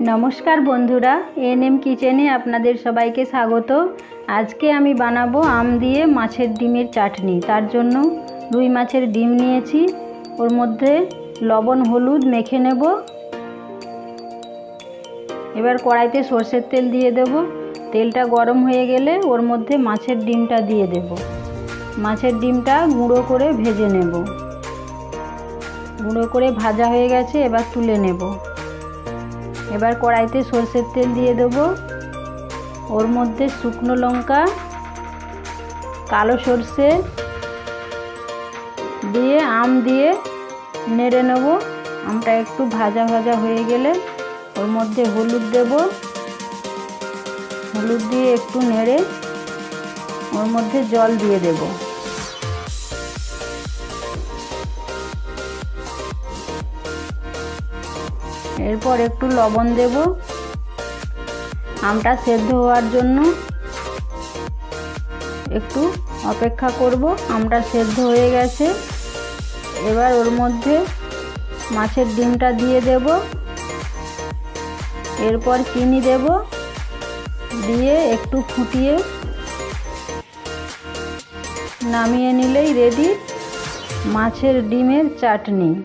নমস্কার বন্ধুরা N M কিচেনে আপনাদের সবাইকে স্বাগত। আজকে আমি বানাবো আম দিয়ে মাছের ডিমের চাটনি। তার জন্য রুই মাছের ডিম নিয়েছি। ওর মধ্যে লবণ, হলুদ মেখে নেব। এবার কড়াইতে সর্ষের তেল দিয়ে দেব। তেলটা গরম হয়ে গেলে ওর মধ্যে মাছের ডিমটা দিয়ে দেব। মাছের ডিমটা গুঁড়ো করে ভেজে নেব। গুঁড়ো করে ভাজা হয়ে গেছে, এবার তুলে নেব। এবার কড়াইতে সর্ষের তেল দিয়ে দেবো। ওর মধ্যে শুকনো লঙ্কা, কালো সর্ষে দিয়ে আম দিয়ে নেড়ে নেব। আমটা একটু ভাজা ভাজা হয়ে গেলে ওর মধ্যে হলুদ দেব। হলুদ দিয়ে একটু নেড়ে ওর মধ্যে জল দিয়ে দেবো। এরপর একটু লবণ দেব। আমটা সেদ্ধ হওয়ার জন্য একটু অপেক্ষা করব। আমটা সেদ্ধ হয়ে গেছে। এবার ওর মধ্যে মাছের ডিমটা দিয়ে দেব। এরপর চিনি দেব। দিয়ে একটু ফুটিয়ে নামিয়ে নিলেই রেডি মাছের ডিমের চাটনি।